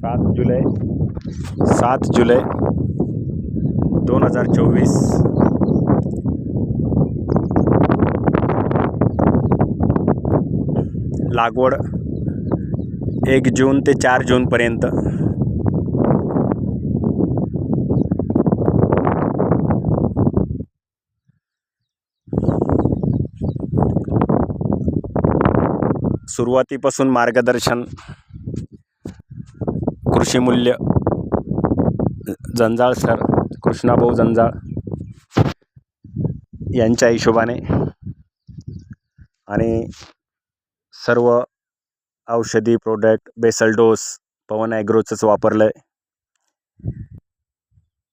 सात जुलै. सात जुलै दोन हजार चोवीस. लागवड एक जून ते चार जूनपर्यंत. सुरुवातीपासून मार्गदर्शन कृषी मूल्य जंजाळ सर कृष्णाभाऊ जंजाळ यांच्या हिशोबाने आणि सर्व औषधी प्रोडक्ट बेसल डोस पवन ॲग्रोचंच वापरलं आहे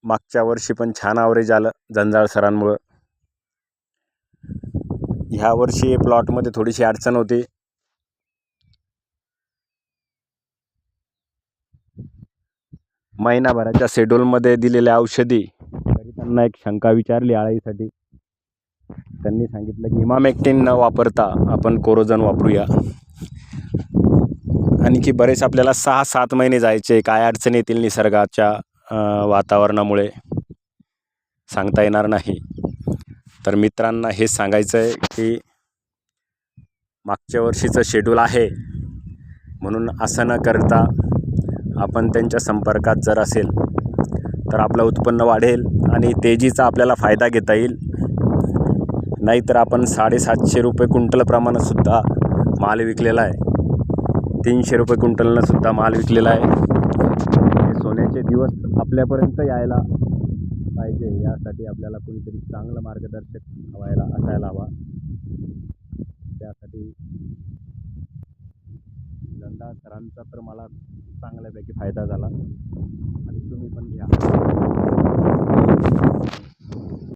मागच्या वर्षी पण छान आवरेज आलं जंजाळ सरांमुळं. ह्या वर्षी प्लॉटमध्ये थोडीशी अडचण होती. महिनाभराच्या शेड्यूलमध्ये दिलेल्या औषधी. तरी त्यांना एक शंका विचारली आळाईसाठी. त्यांनी सांगितलं की इमामेक्टिन न वापरता आपण कोरोजन वापरूया. आणखी बरेच आपल्याला सहा सात महिने जायचे काय अडचण येतील निसर्गाच्या वातावरणामुळे? सांगता येणार नाही. तर मित्रांना हे सांगायचं आहे की मागच्या वर्षीचं शेड्यूल आहे. म्हणून असं न करता आपण त्यांच्या संपर्कात जर असेल तर आपलं उत्पन्न वाढेल आणि तेजीचा आपल्याला फायदा घेता येईल. नाहीतर आपण साडेसातशे रुपये क्विंटलप्रमाणंसुद्धा माल विकलेला आहे. तीनशे रुपये क्विंटलनंसुद्धा माल विकलेला आहे. सोन्याचे दिवस आपल्यापर्यंत यायला पाहिजे. यासाठी आपल्याला कोणीतरी चांगलं मार्गदर्शक व्हायला असायला हवा. त्यासाठी धंदा सरांचा तर मला चांगल्यापैकी फायदा झाला.